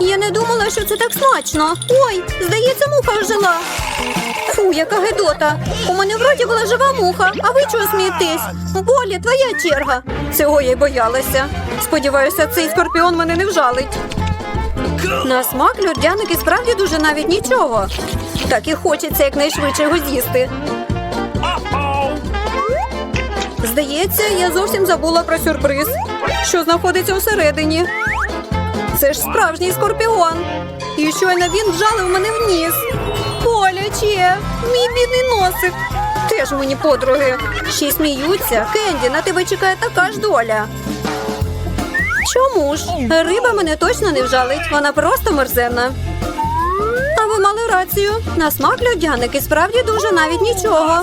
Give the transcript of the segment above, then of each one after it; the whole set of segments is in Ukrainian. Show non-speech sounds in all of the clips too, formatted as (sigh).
Я не думала, що це так смачно. Ой, здається, муха ожила. Фу, яка гидота. У мене вроді була жива муха, а ви чого смієтесь? Болі, твоя черга. Цього я й боялася. Сподіваюся, цей скорпіон мене не вжалить. На смак льодяник справді дуже навіть нічого. Так і хочеться якнайшвидше його з'їсти. Здається, я зовсім забула про сюрприз, що знаходиться всередині. Це ж справжній скорпіон. І щойно він вжалив мене в ніс. Боляче, мій бідний носик. Теж мені подруги. Ще сміються. Кенді, на тебе чекає така ж доля. Чому ж? Риба мене точно не вжалить, вона просто мерзенна. А ви мали рацію. На смак льодяник і справді дуже навіть нічого.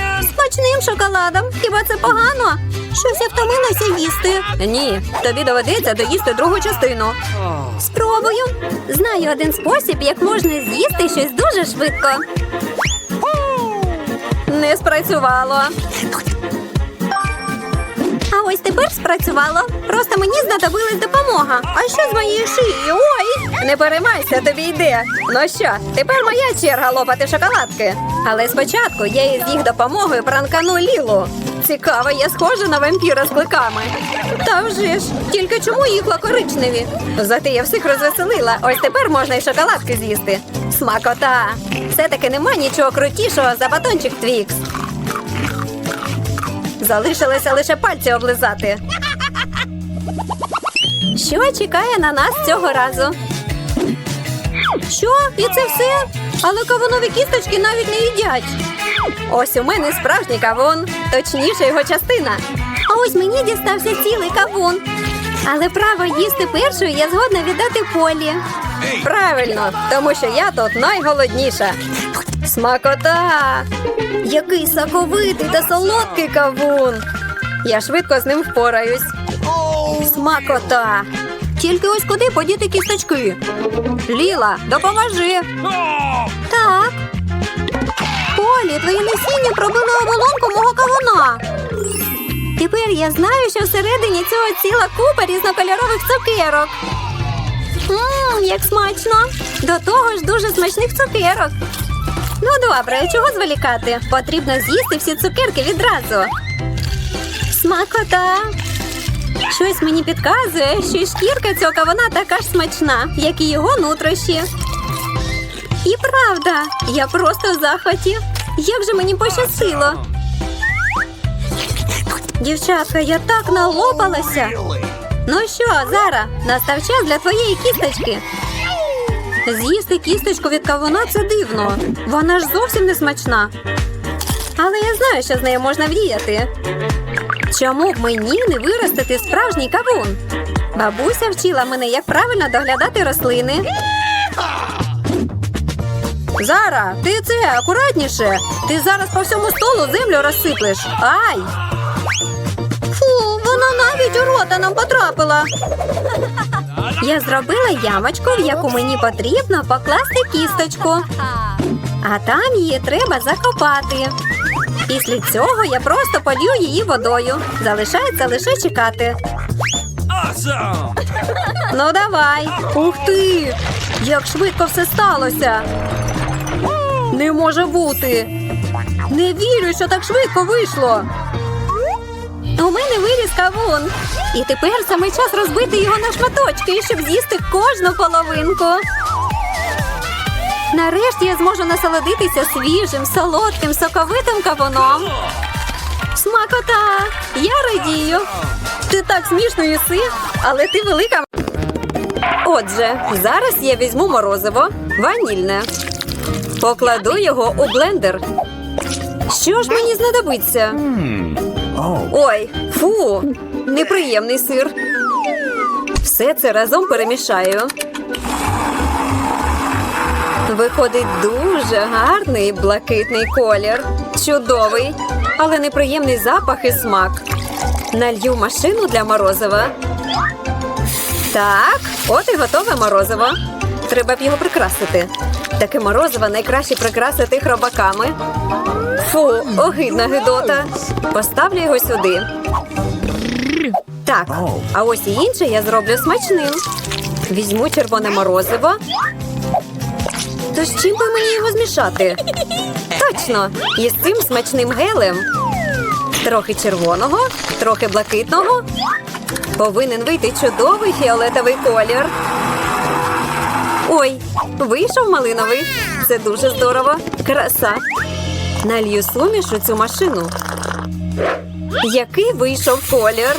Смачним шоколадом. Хіба це погано? Щось я втомилася їсти. Ні, тобі доведеться доїсти другу частину. Спробую. Знаю один спосіб, як можна з'їсти щось дуже швидко. Не спрацювало. А ось тепер спрацювало. Просто мені знадобилась допомога. А що з моєю шиєю? Не переймайся, тобі йде. Ну що, тепер моя черга лопати шоколадки. Але спочатку я із їх допомогою пранкану Лілу. Цікаво, я схожа на вампіра з кликами. Та вже ж, тільки чому їхла коричневі? Зате я всіх розвеселила. Ось тепер можна і шоколадки з'їсти. Смакота! Все-таки нема нічого крутішого за батончик Твікс. Залишилося лише пальці облизати. Що чекає на нас цього разу? Що? І це все? Але кавунові кісточки навіть не їдять. Ось у мене справжній кавун, точніше його частина. А ось мені дістався цілий кавун. Але право їсти першою я згодна віддати полі. Правильно, тому що я тут найголодніша. Смакота! Який соковитий та солодкий кавун. Я швидко з ним впораюсь. Смакота! Тільки ось куди подіти кісточки? Ліла, допоможи. Так. Полі, твоє насіння пробило оболонку мого кавуна. Тепер я знаю, що всередині цього ціла купа різнокольорових цукерок. Ммм, як смачно! До того ж дуже смачних цукерок. Ну добре, чого зволікати? Потрібно з'їсти всі цукерки відразу. Смакота! Щось мені підказує, що шкірка цього кавуна така ж смачна, як і його нутрощі. І правда, я просто в захваті. Як же мені пощастило. Дівчатка, я так налопалася. Ну що, Зара, настав час для твоєї кісточки. З'їсти кісточку від кавуна це дивно. Вона ж зовсім не смачна. Але я знаю, що з нею можна вдіяти. Чому б мені не виростити справжній кавун? Бабуся вчила мене, як правильно доглядати рослини. Зара, ти це акуратніше. Ти зараз по всьому столу землю розсиплеш. Ай! Фу, вона навіть у рота нам потрапила. Я зробила ямочку, в яку мені потрібно покласти кісточку. А там її треба закопати. Після цього я просто полью її водою. Залишається лише чекати. Awesome! Ну давай. Ух ти! Як швидко все сталося. Не може бути. Не вірю, що так швидко вийшло. У мене виріс кавун. І тепер саме час розбити його на шматочки, щоб з'їсти кожну половинку. Нарешті я зможу насолодитися свіжим, солодким, соковитим кавуном. Смакота! Я радію. Ти так смішно їси, але ти велика. Отже, зараз я візьму морозиво ванільне. Покладу його у блендер. Що ж мені знадобиться? Ой, фу, неприємний сир. Все це разом перемішаю. Виходить дуже гарний блакитний колір. Чудовий, але неприємний запах і смак. Налью машину для морозива. Так, от і готове морозиво. Треба б його прикрасити. Таке морозиво найкраще прикрасити хробаками. Фу, огидна гидота. Поставлю його сюди. Так, а ось і інше я зроблю смачним. Візьму червоне морозиво. То з чим би мені його змішати? Точно, із цим смачним гелем. Трохи червоного, трохи блакитного. Повинен вийти чудовий фіолетовий колір. Ой, вийшов малиновий. Це дуже здорово. Краса. Налью суміш у цю машину. Який вийшов колір.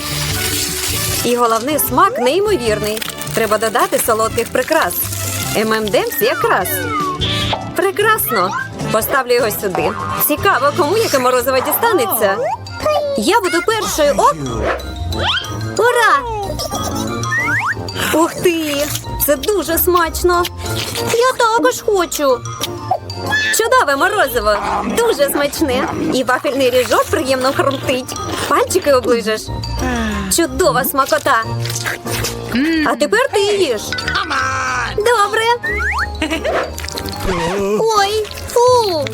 І головне, смак неймовірний. Треба додати солодких прикрас. ММДМС якраз. Прекрасно. Поставлю його сюди. Цікаво, кому яке морозиво дістанеться. Я буду першою. Оп! Ура! Ух ти! Це дуже смачно. Я також хочу. Чудове морозиво, дуже смачне. І вафельний ріжок приємно хрумтить. Пальчики оближеш. Чудова смакота. А тепер ти їж. Добре. Ой, фу.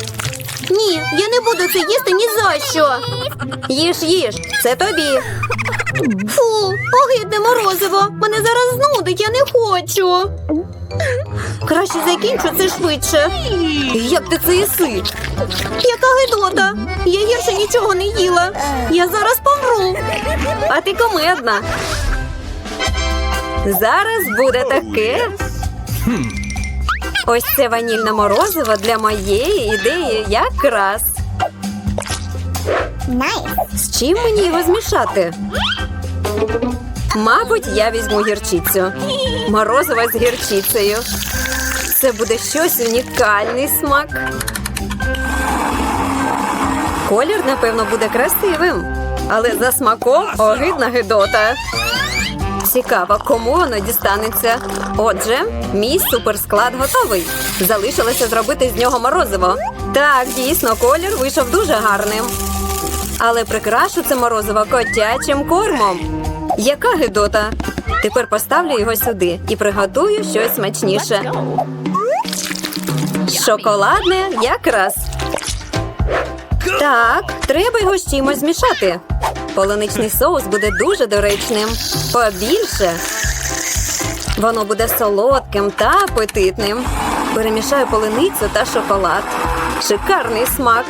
Ні, я не буду це їсти ні за що. Їж, їж, це тобі. Фу, огидне морозиво. Мене зараз знудить, я не хочу. Краще закінчу це швидше. Як ти це їси? Яка гидота. Я гірше нічого не їла. Я зараз помру. А ти комедна. Зараз буде таке. Ось це ванільне морозиво для моєї ідеї якраз. З чим мені його змішати? Мабуть, я візьму гірчицю. Морозиво з гірчицею. Це буде щось унікальний смак. Колір, напевно, буде красивим, але за смаком огидна гидота. Цікаво, кому воно дістанеться. Отже, мій суперсклад готовий. Залишилося зробити з нього морозиво. Так, дійсно, колір вийшов дуже гарним. Але прикрашу це морозиво котячим кормом. Яка гидота? Тепер поставлю його сюди і приготую щось смачніше. Шоколадне якраз. Так, треба його з чимось змішати. Полуничний соус буде дуже доречним. Побільше. Воно буде солодким та апетитним. Перемішаю полуницю та шоколад. Шикарний смак.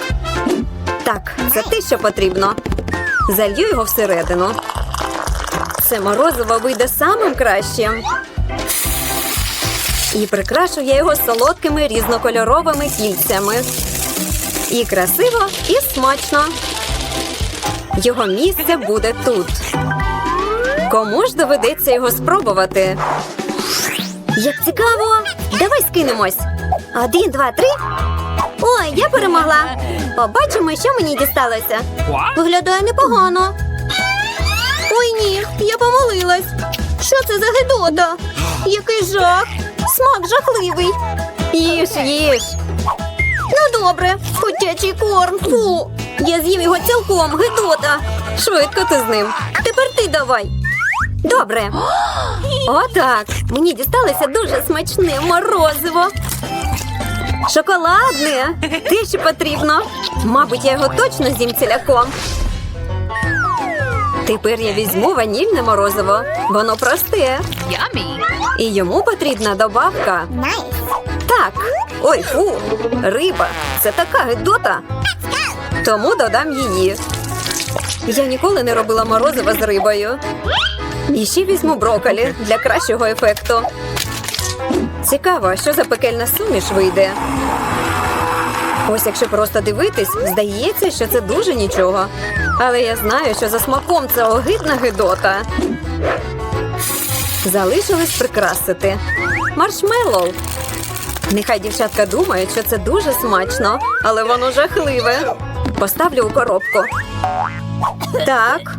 Так, це те, що потрібно. Залью його всередину. Це морозиво вийде самим кращим. І прикрашу я його солодкими різнокольоровими кільцями. І красиво, і смачно. Його місце буде тут. Кому ж доведеться його спробувати? Як цікаво! Давай скинемось. Один, два, три. Ой, я перемогла. Побачимо, що мені дісталося. Виглядає непогано. Ой ні, я помилилась. Що це за гидота? Який жах! Смак жахливий. Їж, їж. Добре, котячий корм. Фу. Я з'їм його цілком, гидота. Швидко ти з ним. Тепер ти давай. Добре. (gasps) Отак. Мені дісталося дуже смачне морозиво. Шоколадне. Те, що потрібно. Мабуть, я його точно з'їм ціляком. Тепер я візьму ванільне морозиво. Воно просте. І йому потрібна добавка. Так. Ой, фу. Риба. Це така гидота. Тому додам її. Я ніколи не робила морозиво з рибою. І ще візьму броколі для кращого ефекту. Цікаво, що за пекельна суміш вийде. Ось якщо просто дивитись, здається, що це дуже нічого. Але я знаю, що за смаком це огидна гидота. Залишилось прикрасити. Маршмеллоу. Нехай дівчатка думають, що це дуже смачно, але воно жахливе. Поставлю у коробку. Так.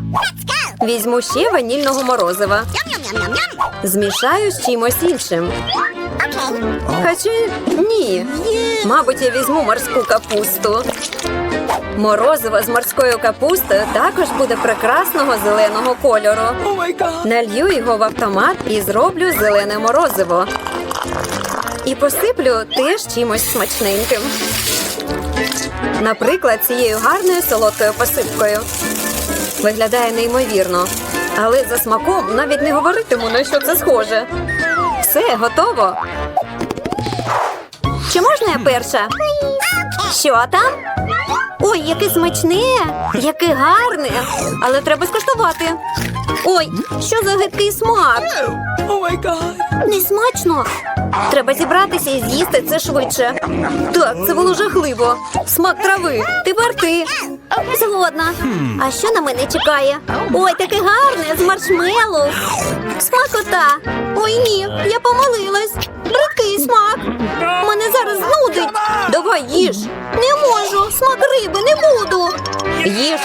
Візьму ще ванільного морозива. Змішаю з чимось іншим. Хоча ні. Мабуть, я візьму морську капусту. Морозиво з морською капустою також буде прекрасного зеленого кольору. Oh. Налью його в автомат і зроблю зелене морозиво. І посиплю теж чимось смачненьким. Наприклад, цією гарною солодкою посипкою. Виглядає неймовірно. Але за смаком навіть не говоритиму, на що це схоже. Все, готово. Чи можна я перша? Що там? Ой, яке смачне, яке гарне. Але треба скуштувати. Ой, що за гидкий смак? Oh. Не смачно. Треба зібратися і з'їсти це швидше. Так, це було жахливо. Смак трави. Тепер ти. Згодна. А що на мене чекає? Ой, таке гарне з маршмеллоу. Смакота. Ой, ні, я помилилась. Бридкий смак. Мене зараз знудить. Давай їж. Не можу. Смак риби не буду. Їж.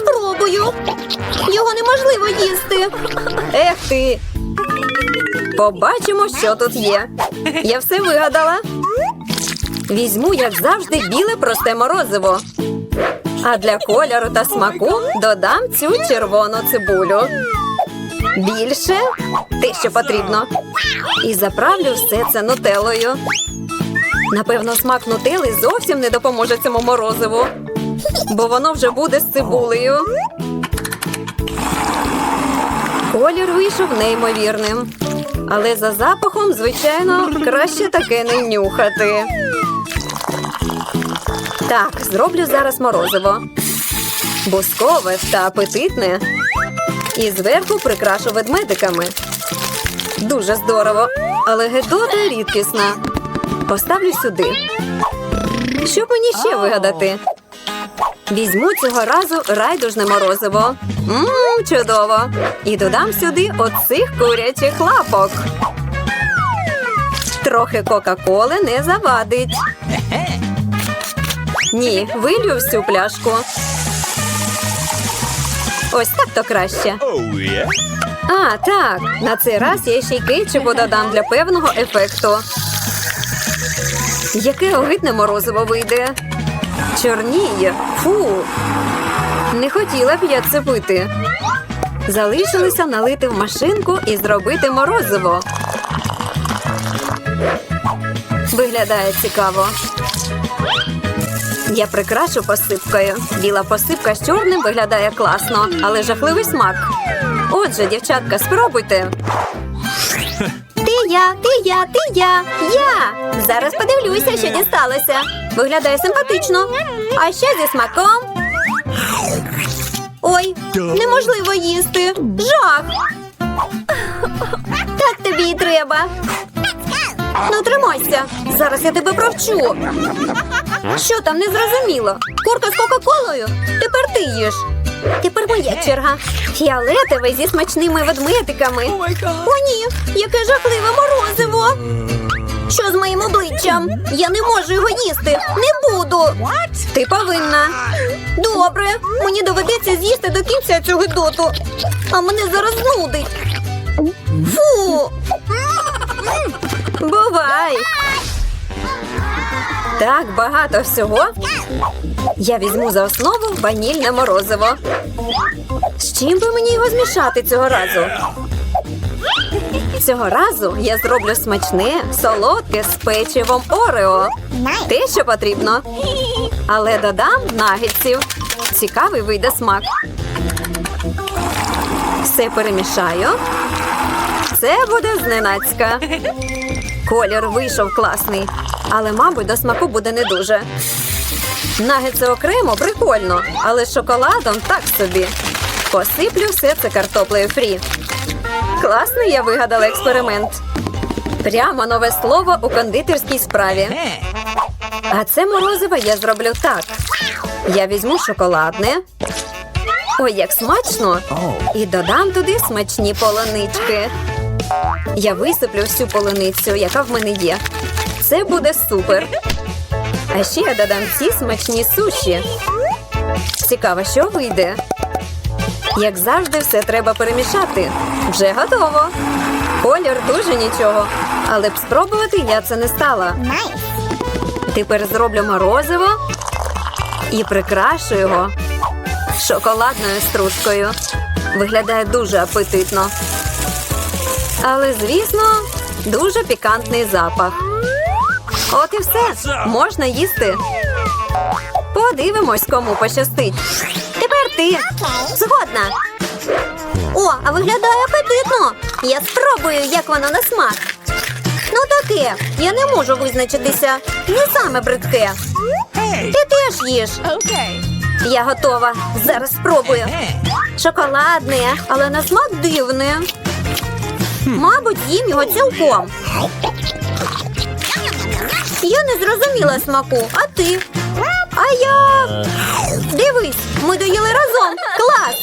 Спробую. Його неможливо їсти. Ех ти. Побачимо, що тут є. Я все вигадала. Візьму, як завжди, біле просте морозиво. А для кольору та смаку додам цю червону цибулю. Більше те, що потрібно. І заправлю все це нутелою. Напевно, смак нутели зовсім не допоможе цьому морозиву, бо воно вже буде з цибулею. Колір вийшов неймовірним. Але за запахом, звичайно, краще таке не нюхати. Так, зроблю зараз морозиво. Бускове та апетитне. І зверху прикрашу ведмедиками. Дуже здорово, але гедота рідкісна. Поставлю сюди. Що мені ще вигадати? Візьму цього разу райдужне морозиво. Мм, чудово. І додам сюди оцих курячих лапок. Трохи Кока-Коли не завадить. Ні, вилью всю пляшку. Ось так то краще. А, так. На цей раз я ще й кетчупу додам для певного ефекту. Яке огидне морозиво вийде. Чорніє. Фу. Не хотіла б я це пити. Залишилося налити в машинку і зробити морозиво. Виглядає цікаво. Я прикрашу посипкою. Біла посипка з чорним виглядає класно, але жахливий смак. Отже, дівчатка, спробуйте. Я, ти я, ти я, я. Зараз подивлюся, що дісталося. Виглядає симпатично. А ще зі смаком. Ой, неможливо їсти. Жах. Так тобі і треба. Ну, тримайся. Зараз я тебе провчу. Що там не зрозуміло? Курка з Кока-Колою? Тепер ти їш. Тепер моя черга. Фіолетовий зі смачними ведмедиками. О гад. О, ні, яке жахливе морозиво. Що з моїм обличчям? Я не можу його їсти. Не буду. Ти повинна. Добре, мені доведеться з'їсти до кінця цього гидоту. А мене зараз нудить. Фу. Бувай. Так багато всього. Я візьму за основу ванільне морозиво. З чим би мені його змішати цього разу? Цього разу я зроблю смачне, солодке з печивом Орео. Те, що потрібно. Але додам нагетсів. Цікавий вийде смак. Все перемішаю. Це буде зненацька. Колір вийшов класний, але, мабуть, до смаку буде не дуже. Нагетси окремо прикольно, але з шоколадом так собі. Посиплю все це картоплею фрі. Класний я вигадала експеримент. Прямо нове слово у кондитерській справі. А це морозиво я зроблю так. Я візьму шоколадне. Ой, як смачно! І додам туди смачні полонички. Я висиплю всю полуницю, яка в мене є. Це буде супер. А ще я додам ці смачні суші. Цікаво, що вийде. Як завжди, все треба перемішати. Вже готово. Колір дуже нічого. Але б спробувати я це не стала. Тепер зроблю морозиво і прикрашу його шоколадною стружкою. Виглядає дуже апетитно. Але, звісно, дуже пікантний запах. От і все. Можна їсти. Подивимось, кому пощастить. Тепер ти. Згодна. О, а виглядає апетитно. Я спробую, як воно на смак. Ну таке, я не можу визначитися. Не саме бридке. Ти теж їж. Я готова. Зараз спробую. Шоколадне, але на смак дивне. Мабуть, їм його цілком. Не зрозуміла смаку, а ти? А я. Дивись, ми доїли разом. Клас!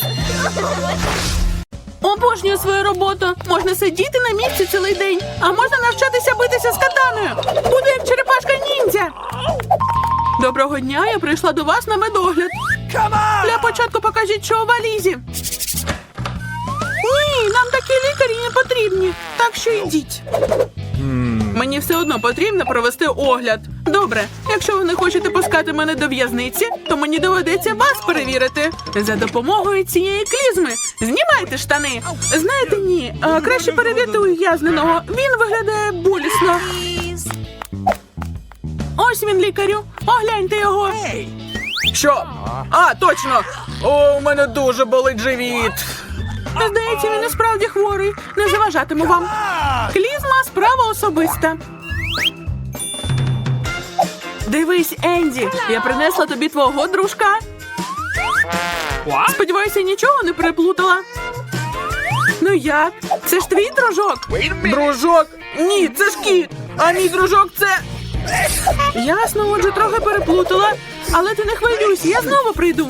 Обожнюю свою роботу. Можна сидіти на місці цілий день, а можна навчатися битися з катаною. Буду як черепашка ніндзя. Доброго дня, я прийшла до вас на медогляд. Для початку покажіть, що у валізі. Ні, нам такі лікарі не потрібні. Так що йдіть. Мені все одно потрібно провести огляд. Добре, якщо ви не хочете пускати мене до в'язниці, то мені доведеться вас перевірити. За допомогою цієї клізми. Знімайте штани. Знаєте, ні, а, краще перевірте ув'язненого. Він виглядає болісно. Ось він, лікарю. Огляньте його. Що? А, точно! О, у мене дуже болить живіт. Здається, він і справді хворий. Не заважатиму вам. Клізма справа особиста. Дивись, Енді, я принесла тобі твого дружка. Сподіваюся, нічого не переплутала. Ну як? Це ж твій дружок? Дружок? Ні, це ж кіт. А мій дружок це. Ясно, отже, трохи переплутала. Але ти не хвилюйся, я знову прийду.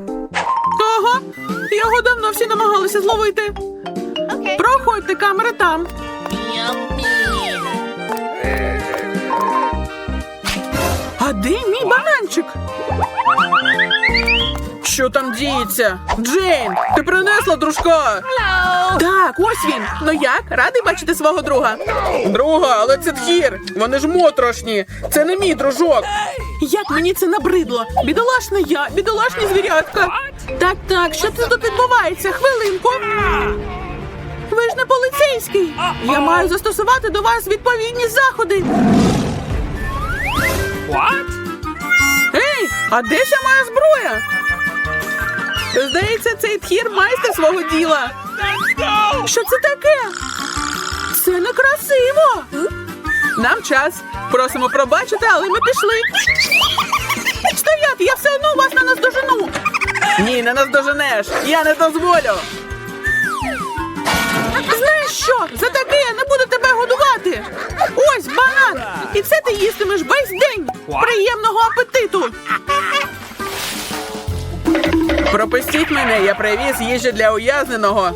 його давно всі намагалися зловити. Проходьте, камера там. А де мій бананчик? Що там діється? Джейн, ти принесла дружка? Так, ось він. Ну як? Радий бачити свого друга? Друга, але це тхір. Вони ж моторошні. Це не мій дружок. Як мені це набридло? Бідолашна я, бідолашні звірятка. Так, так, що це тут відбувається? Хвилинку. Ви ж не поліцейський. Я маю застосувати до вас відповідні заходи. What? Ей, а де ще моя зброя? Здається, цей тхір майстер свого діла. Що це таке? Це некрасиво. Нам час. Просимо пробачити, але ми пішли. Стояти, я все одно вас не наздожену. Ні, не наздоженеш. Я не дозволю. Знаєш що? За таке я не буду тебе годувати. Ось банан. І це ти їстимеш весь день. Приємного апетиту. Пропустіть мене, я привіз їжу для ув'язненого.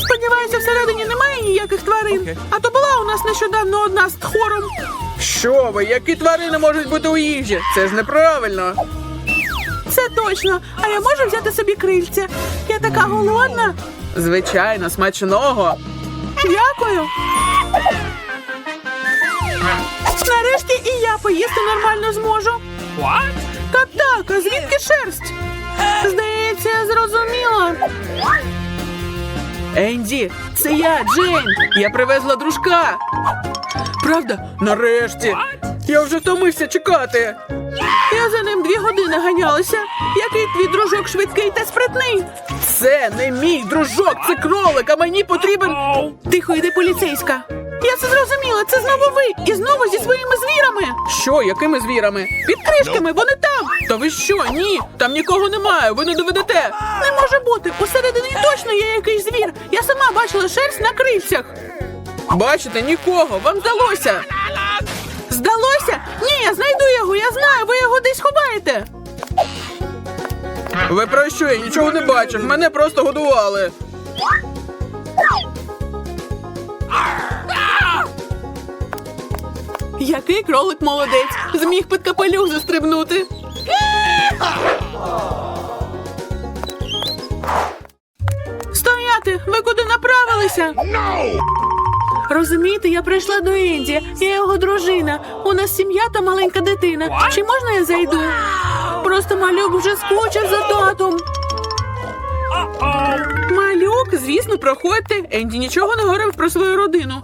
Сподіваюся, всередині немає ніяких тварин. А то була у нас нещодавно одна з тхором. Що ви, які тварини можуть бути у їжі? Це ж неправильно. Це точно. А я можу взяти собі крильця? Я така голодна. Звичайно, смачного. Дякую. Нарешті і я поїсти нормально зможу. Так, так, а звідки шерсть? Здається, я зрозуміла. Енді, це я, Джейн. Я привезла дружка. Правда? Нарешті. Я вже втомився чекати. Я за ним дві години ганялася. Який твій дружок швидкий та спритний? Це не мій дружок, це кролик, а мені потрібен. Тихо йди поліцейська. Я це зрозуміла, це знову ви і знову зі своїми звірами. Що, якими звірами? Під кришками, вони там. Та ви що? Ні, там нікого немає, ви не доведете. Не може бути. Усередині точно є якийсь звір. Я сама бачила шерсть на крильцях. Бачите, нікого, вам здалося. Здалося? Ні, я знайду його, я знаю, ви його десь ховаєте. Ви про що? Я нічого не бачив. Мене просто годували. Який кролик молодець. Зміг під капелюх застрибнути. Стояти! Ви куди направилися? Розумієте, я прийшла до Енді, я його дружина. У нас сім'я та маленька дитина. Чи можна я зайду? Просто малюк вже скучив за татом. Малюк, звісно, проходьте. Енді нічого не говорив про свою родину.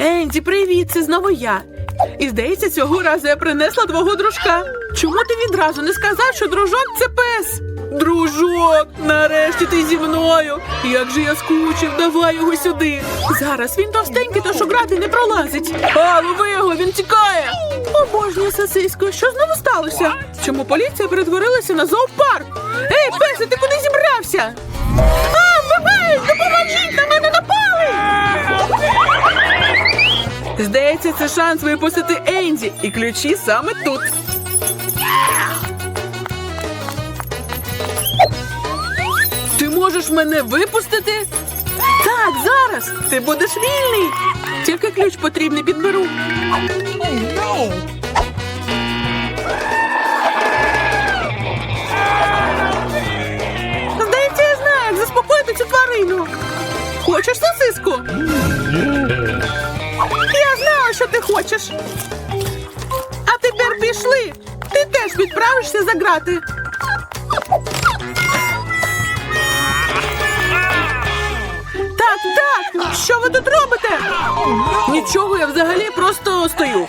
Енді, привіт, це знову я. І здається, цього разу я принесла твого дружка. Чому ти відразу не сказав, що дружок це пес? Дружок, нарешті ти зі мною. Як же я скучив, давай його сюди. Зараз він товстенький, тож у грати не пролазить. А, лови його, він тікає. Обожнюю сосисько, що знову сталося? Чому поліція перетворилася на зоопарк? Ей, песе, ти куди зібрався? А, бабай, допоможіть, на мене напали! Здається, це шанс випустити Енді, і ключі саме тут. Можеш мене випустити? Так, зараз. Ти будеш вільний. Тільки ключ потрібний підберу. Здається, я знаю, як заспокоїти цю тварину. Хочеш сосиску? Я знала, що ти хочеш. А тепер пішли. Ти теж відправишся за грати. Так. Що ви тут робите? Нічого, я взагалі просто стою.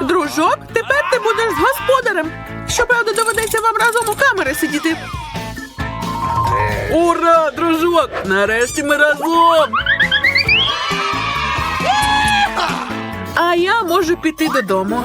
Дружок, тепер ти будеш з господарем. Щоправда, доведеться вам разом у камери сидіти. Ура, дружок! Нарешті ми разом. А я можу піти додому.